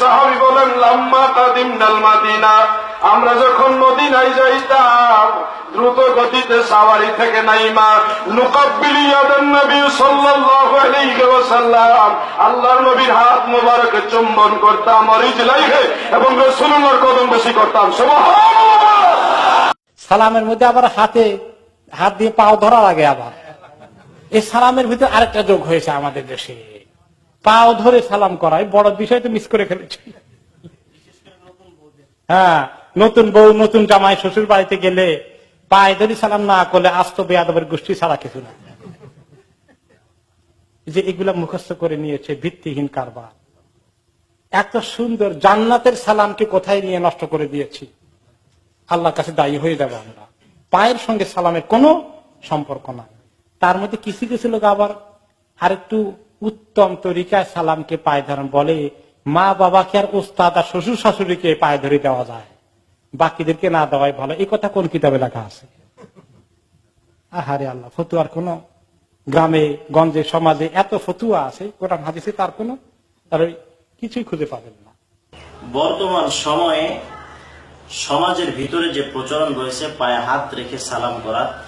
সাহাবি বলেন, লাম্মা কাদিম নাল মাদিনা। আমরা যখন মদিনায় যাইতাম, দ্রুত গতিতে সাওয়ারি থেকে নাইমা, নুকাব্বিলি ইয়াদান নবী সাল্লাল্লাহু আলাইহি ওয়াসাল্লাম। আল্লাহর নবীর হাত মোবারকে চুম্বন করতাম আর ইজলাইহে এবং রাসূলুল্লাহর কদম বেশি করতাম, সুবহানাল্লাহ! সালামের মধ্যে আবার হাতে হাত দিয়ে পাও ধরা লাগে আবার। এই সালামের ভিতরে আরেকটা যোগ হয়েছে আমাদের দেশে। পাও ধরে সালাম করাই বড় বিষয় তো মিস করে ফেলেছি। হ্যাঁ নতুন বউ, নতুন জামাই, শ্বশুর বাড়িতে গেলে পায়ে ধরে সালাম না করলে আস্ত বেয়াদবের গোষ্ঠী ছাড়া কিছু না। যে এগুলা মুখস্থ করে নিয়েছে ভিত্তিহীন কারবার। এত সুন্দর জান্নাতের সালামকে কোথায় নিয়ে নষ্ট করে দিয়েছি? আল্লাহর কাছে দায়ী হয়ে যাব আমরা। পায়ের সঙ্গে সালামের কোনো সম্পর্ক নাই। তার মধ্যে কিছু কিছু লোক আবার আরেকটু উত্তম তরিকায় সালামকে পায়ে ধরেন, বলে, মা বাবাকে আর ওস্তাদ আর শ্বশুর শাশুড়িকে পায়ে ধরে দেওয়া যায়। বাকিদেরকে না দেওয়াই ভালো। এই কথা কোন কিতাবে লেখা আছে? আহারে আল্লাহ, ফতুয়ার কোন গ্রামে, গঞ্জে, সমাজে এত ফতুয়া আছে, কোরআন হাদিসে তার কোনো, তার কিছুই খুঁজে পাবেন না। বর্তমান সময়ে সমাজের ভিতরে যে প্রচলন রয়েছে, পায়ে হাত রেখে সালাম করা,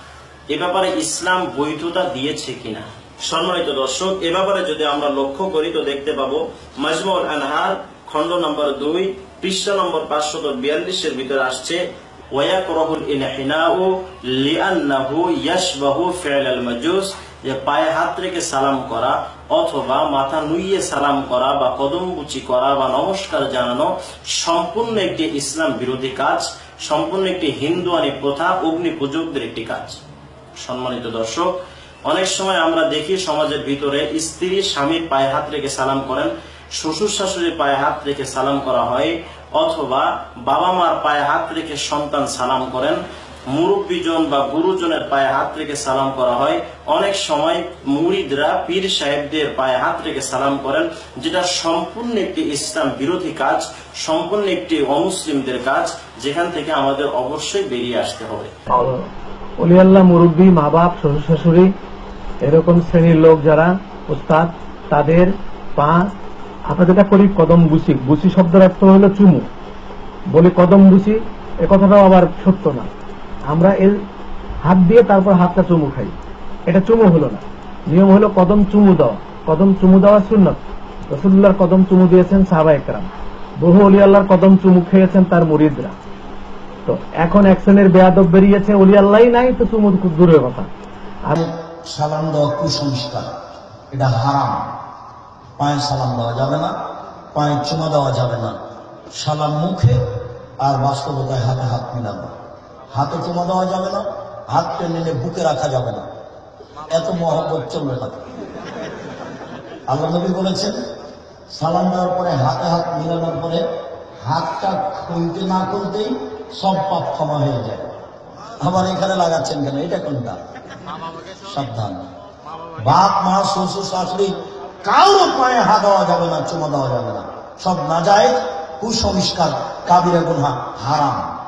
এ ব্যাপারে ইসলাম বৈধতা দিয়েছে কিনা? সম্মানিত দর্শক, এ ব্যাপারে যদি আমরা লক্ষ্য করি, তো দেখতে পাবো মাজমুল আনহার, খণ্ড নম্বর দুই, পৃষ্ঠা নম্বর পাঁচশত বিয়াল্লিশের ভিতরে আসছে ইয়াশবাহু মাজুস পায়ে হাত রেখে সালাম করা অথবা মাথা সালাম করা বা কদমবুচি করা বা নমস্কার জানানো সম্পূর্ণ একটি ইসলাম বিরোধী কাজ, সম্পূর্ণ একটি হিন্দুয়ানি প্রথা অগ্নি পূজকদের একটি কাজ। সম্মানিত দর্শক অনেক সময় আমরা দেখি সমাজের ভিতরে স্ত্রী স্বামীর পায়ে হাত রেখে সালাম করেন, শ্বশুর শাশুড়ির পায়ে হাত রেখে সালাম করা হয়, অথবা বাবা মার পায়ে হাত রেখে সন্তান সালাম করেন, মুরব্বীজন বা গুরুজনের পায়ে হাত রেখে সালাম করা হয়। অনেক সময় মুরিদরা পীর সাহেবদের পায়ে হাত রেখে সালাম করেন, যেটা সম্পূর্ণ একটি ইসলাম বিরোধী কাজ, সম্পূর্ণ একটি অমুসলিমদের কাজ, যেখান থেকে আমাদের অবশ্যই বেরিয়ে আসতে হবে। মুরব্বী মা বাপ শ্বশুর শাশুড়ি এরকম শ্রেণির লোক যারা, উস্তাদ, তাদের পা আমরা যেটা করি কদম বুসি বুসি শব্দের অর্থ হলো চুমু। বলি কদম বুসি এ কথাটাও আবার সত্য না। আমরা এর হাত দিয়ে তারপর হাতটা চুমু খাই। এটা চুমু হলো না। নিয়ম হলো কদম চুমু দেওয়া। কদম চুমু দেওয়া সুন্নত। রসুল্লাহর কদম চুমু দিয়েছেন সাহাবা একরাম বহু অলি আল্লাহর কদম চুমু খেয়েছেন তার মুরিদরা। তো এখন এক শ্রেণির বেয়াদব বেরিয়েছে অলি আল্লাহ নাই, তো চুমু খুব দূরের কথা। আর সালাম দেওয়া কুসংস্কার। এটা হারাম। পায়ে সালাম দেওয়া যাবে না, পায়ে চুমা দেওয়া যাবে না। সালাম মুখে আর বাস্তবতায় হাতে হাত মিলানো। হাতে চুমা দেওয়া যাবে না হাত টেনে বুকে রাখা যাবে না। এত মহব্বত চলবে না। আল্লাহ নবী বলেছেন, সালাম দেওয়ার পরে, হাতে হাত মিলানোর পরে, হাতটা খুলতে না খুলতেই সব পাপ ক্ষমা হয়ে যায়। আবার এখানে লাগাচ্ছেন কেন? এটা কোনটা? সাবধান। বাপ, মা, শ্বশুর, শাশুড়ি, কারও পায়ে হাত দেওয়া যাবে না, চুমা দেওয়া যাবে না। সব না যায় কুসংস্কার কাবিরা গুনহা, হারাম।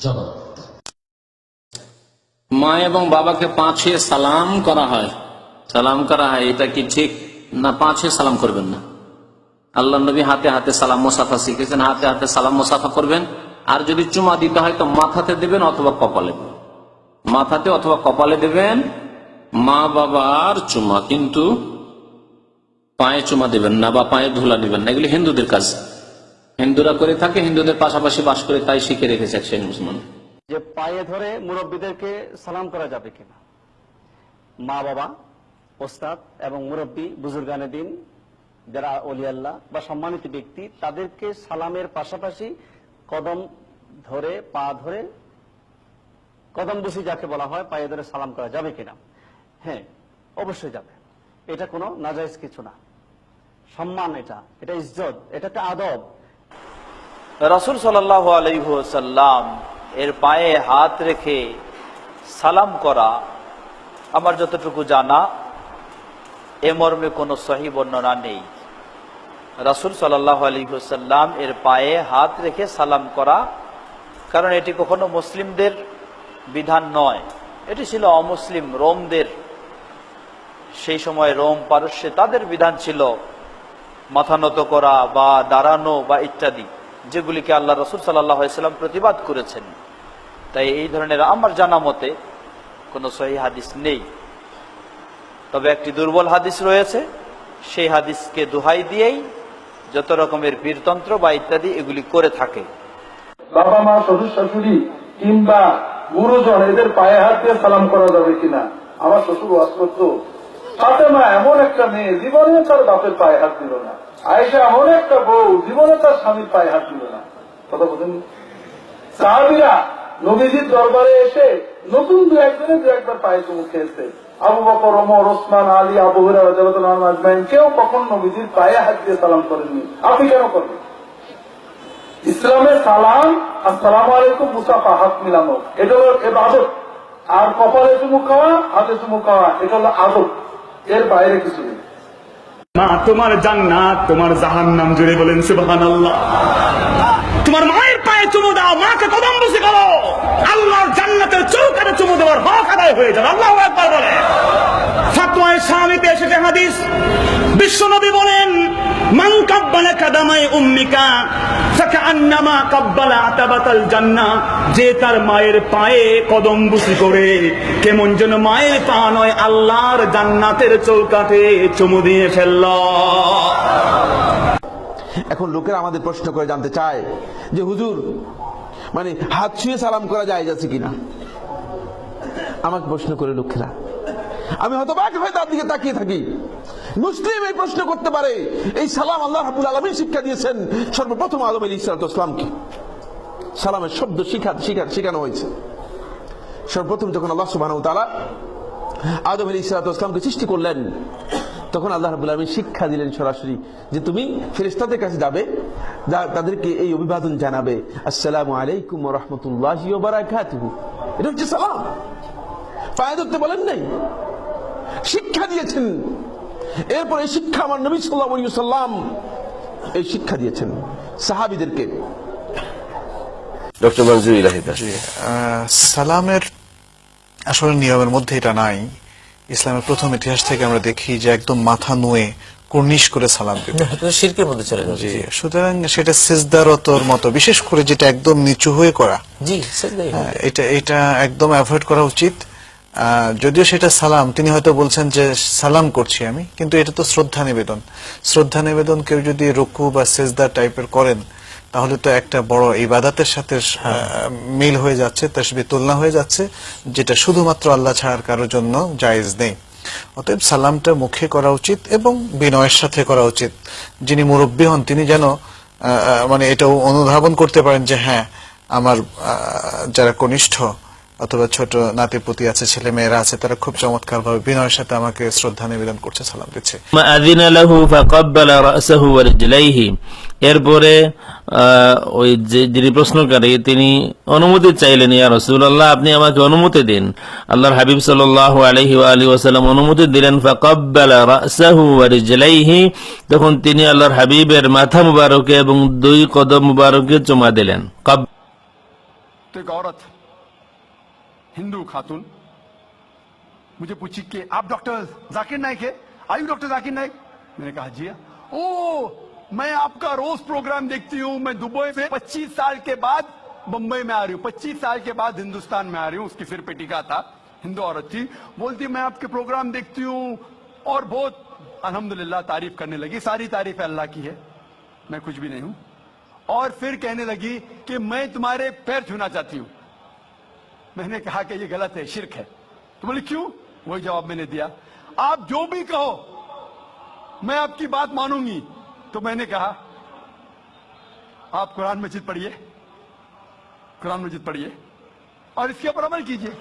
চলো। মা এবং বাবাকে পাঁচে সালাম করা হয়। সালাম করা হয়, এটা কি ঠিক? না, পাঁচে সালাম করবেন না। আল্লাহ নবী হাতে হাতে সালাম মোসাফা শিখেছেন, হাতে হাতে সালাম মোসাফা করবেন। আর যদি চুমা দিতে হয়, তো মাথাতে দেবেন অথবা কপালে। দেবেন মাথাতে অথবা কপালে দেবেন। মা বাবার চুমা, কিন্তু পায়ে চুমা দেবেন না বা পায়ে ধুলা দিবেন না। এগুলি হিন্দুদের কাজ। হিন্দুরা করে থাকে, হিন্দুদের পাশাপাশি বাস করে, তাই শিখে রেখেছে এক শ্রেণি মুসলমান। যে পায়ে ধরে মুরব্বীদেরকে সালাম করা যাবে কিনা? মা বাবা, ওস্তাদ এবং মুরব্বী, বুজুর্গানে দিন, যারা অলিয়াল্লাহ বা সম্মানিত ব্যক্তি, তাদেরকে সালামের পাশাপাশি কদম ধরে, পা ধরে কদম বসি যাকে বলা হয়, পায়ে ধরে সালাম করা যাবে কিনা? হ্যাঁ অবশ্যই যাবে। এটা কোনো নাজাইজ কিছু না। সম্মান এটা এটা ইজ্জত, এটা একটা আদব। রসুল সাল্লাহ আলহ্লাম এর পায়ে হাত রেখে সালাম করা আমার যতটুকু জানা, এ মর্মে কোনো সহি বর্ণনা নেই। রসুল সাল্লাহ আলহিহসাল্লাম এর পায়ে হাত রেখে সালাম করা, কারণ এটি কখনো মুসলিমদের বিধান নয়। এটি ছিল অমুসলিম রোমদের। সেই সময় রোম পারস্যে তাদের বিধান ছিল মাথা নত করা বা দাঁড়ানো বা ইত্যাদি, যেগুলিকে আল্লাহ রসুল সাল্লাম প্রতিবাদ করেছেন। তাই এই ধরনের আমার জানা মতে কোনো সহি হাদিস নেই। তবে একটি দুর্বল হাদিস রয়েছে, সেই হাদিসকে দোহাই দিয়েই যত রকমের বীরতন্ত্র বা ইত্যাদি এগুলি করে থাকে। বাবা মা শ্বশুর শাশুড়ি কিংবা গুরুজন, এদের পায়ে হাত দিয়ে সালাম করা যাবে কিনা? আমার শ্বশুর ওয়াজ করতো ফাতেমা এমন একটা মেয়ে, জীবনে তার বাপের পায়ে হাত দিল না। আয়েশা এমন একটা বউ, জীবনে তার স্বামীর পায়ে হাত দিল না। কথা বোঝেন সাহাবিরা নবীজির দরবারে এসে নতুন দু একজনে দু একবার পায়ে চুমু খেয়েছে। আবু বকর, ওমর, ওসমান, আলী, আবু হুরা রাজাবাতুল আজমাইন, কেউ কখন নবীজির পায়ে হাত দিয়ে সালাম করেননি। আপনি কেন করবেন? ইসলামের সালাম, আসসালাম আলাইকুম, মুসাফা, হাত মিলানো। এটা হলো এবাদত আর কপালে চুমু খাওয়া, হাতে চুমু খাওয়া, এটা হলো আদত এর বাইরে কিছু নেই। মা, তোমার জান্নাত, তোমার জাহান্নাম জুড়ে বলেন সুবহানাল্লাহ। তোমার মায়ের পায়ে চুমু দাও, মাকে কদম বসে করো আল্লাহর জান্নাতের চৌকারে চুমু দেওয়ার হক আদায় হয়ে যাবে। আল্লাহ একবার বলে। ফাতওয়ায় স্বামীতে এসেছে হাদিস। বিশ্বনবী বলেন মান কাব্বালা কাদামায় উম্মিকা ফাকান্নামা কাব্বালা আতাবাতাল জান্নাহ যে তার মায়ের পায়ে কদম বুসি করে, কেমন যেন মায়ের পা নয়, আল্লাহর জান্নাতের চৌকাঠে চুমু দিয়ে ফেলল। এখন লোকেরা আমাদের প্রশ্ন করে জানতে চায় যে, হুজুর মানে হাত ছুঁয়ে সালাম করা যায় যাচ্ছে কিনা? আমাকে প্রশ্ন করে লোকেরা। আমি হয়তো বাক হয়ে তার দিকে তাকিয়ে থাকি। মুসলিম এই প্রশ্ন করতে পারে। এই সালাম আল্লাহ রাবুল আলমী শিক্ষা দিয়েছেন সর্বপ্রথম আদম আলী ইসলামকে সালামের শব্দ শিখা শিখা শেখানো হয়েছে। সর্বপ্রথম যখন আল্লাহ সুবাহ তালা আদম আলী ইসলামকে সৃষ্টি করলেন, তখন আল্লাহ রাবুল আলমী শিক্ষা দিলেন সরাসরি যে তুমি ফেরেস্তাদের কাছে যাবে তাদেরকে এই অভিবাদন জানাবে। আসসালামু আলাইকুম রহমতুল্লাহ এটা হচ্ছে সালাম। পায়ে ধরতে বলেন নাই। শিক্ষা দিয়েছেন। এরপর এই শিক্ষা আমার নবী সাল্লাহ সাল্লাম এই শিক্ষা দিয়েছেন সাহাবিদেরকে। ডক্টর মঞ্জুর ইলাহি সালামের আসলে নিয়মের মধ্যে এটা নাই। ইসলামের প্রথম ইতিহাস থেকে আমরা দেখি যে একদম মাথা নুয়ে কুর্নিশ করে সালাম দিত শিরকের মধ্যে চলে যাবে সুতরাং সেটা সিজদারতর মতো বিশেষ করে যেটা একদম নিচু হয়ে করা। জি হ্যাঁ, এটা এটা একদম অ্যাভয়েড করা উচিত। যদিও সেটা সালাম, তিনি হয়তো বলছেন যে সালাম করছি আমি, কিন্তু এটা তো শ্রদ্ধা নিবেদন। শ্রদ্ধা নিবেদন কেউ যদি রুকু বা সেজদা টাইপের করেন, তাহলে তো একটা বড় ইবাদাতের সাথে মিল হয়ে যাচ্ছে, তসবি তুলনা হয়ে যাচ্ছে, যেটা শুধুমাত্র আল্লাহ ছাড়ার কারোর জন্য জায়েজ নেই। অতএব সালামটা মুখে করা উচিত এবং বিনয়ের সাথে করা উচিত। যিনি মুরব্বী হন, তিনি যেন মানে এটাও অনুধাবন করতে পারেন যে হ্যাঁ আমার যারা কনিষ্ঠ অথবা ছোট নাতি পুতি আছে ছেলে মেয়েরা আছে তারা খুব চমৎকার ভাবে বিনয়ের সাথে আমাকে শ্রদ্ধা নিবেদন করছে সালাম দিচ্ছে। এরপরে ওই যিনি প্রশ্নকারী তিনি অনুমতি চাইলেন ইয়া রসুল্লাহ আপনি আমাকে অনুমতি দিন। আল্লাহর হাবিব সাল্লাহ আলহি আলী ওসালাম অনুমতি দিলেন তখন তিনি আল্লাহর হাবিবের মাথা মুবারকে এবং দুই কদম মুবারকে জমা দিলেন। কব हिंदू खातून। मुझे पूछी कि आप डॉक्टर जाकिर नाइक है? आयु डॉक्टर जाकिर नाइक? मैंने कहा, जी हाँ। ओ मैं आपका रोज प्रोग्राम देखती हूँ। मैं दुबई में 25 साल के बाद मुंबई में आ रही हूँ। 25 साल के बाद हिंदुस्तान में आ रही हूँ। उसकी सिर पे टीका था। हिंदू औरत थी। बोलती, मैं आपके प्रोग्राम देखती हूँ और बहुत, अल्हम्दुलिल्लाह, तारीफ़ करने लगी। सारी तारीफ़ अल्लाह की है। मैं कुछ भी नहीं हूँ। और फिर कहने लगी कि मैं तुम्हारे पैर छूना चाहती हूँ। मैंने कहा कि ये गलत है, शिरक है। तो बोले, क्यों? वही जवाब मैंने दिया, आप जो भी कहो, मैं आपकी बात मानूँगी। तो मैंने कहा, आप कुरान मस्जिद पढ़िए, कुरान मस्जिद पढ़िए और इसके ऊपर अमल कीजिए।